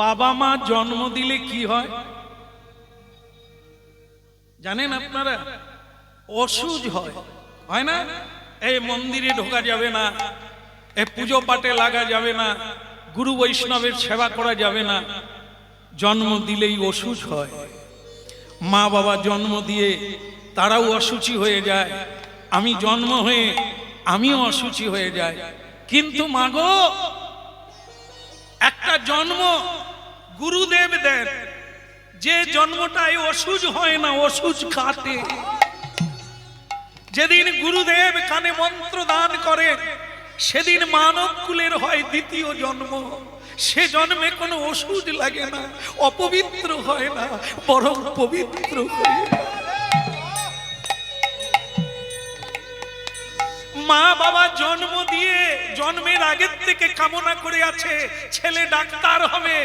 বাবা মা জন্ম দিলে কি হয়? জানেন আপনারা? অসুজ হয়। হয় না? এই মন্দিরে ঢোকা যাবে না। এ পুজো পাটে লাগা যাবে না। গুরু বৈষ্ণবের সেবা করা যাবে না। জন্ম দিলেই অসুজ হয়। মা বাবা জন্ম দিয়ে তারাও অসুচি হয়ে যায়। আমি জন্ম হয়ে আমিও অসুচি হয়ে যায় কিন্তু মাগো একটা জন্ম গুরুদেব দেন। যে জন্মটাই অসুজ হয় না, অসুজ খাতে যেদিন গুরুদেব কানে মন্ত্র দান করেন, সেদিন মানব কুলের হয় দ্বিতীয় জন্ম। সে জন্মে কোনো ওষুধ লাগে না, অপবিত্র হয় না, বরং পবিত্র হয়ে। মা বাবা জন্ম দিয়ে জন্মের আগের থেকে কামনা করে আছে, ছেলে ডাক্তার হবে।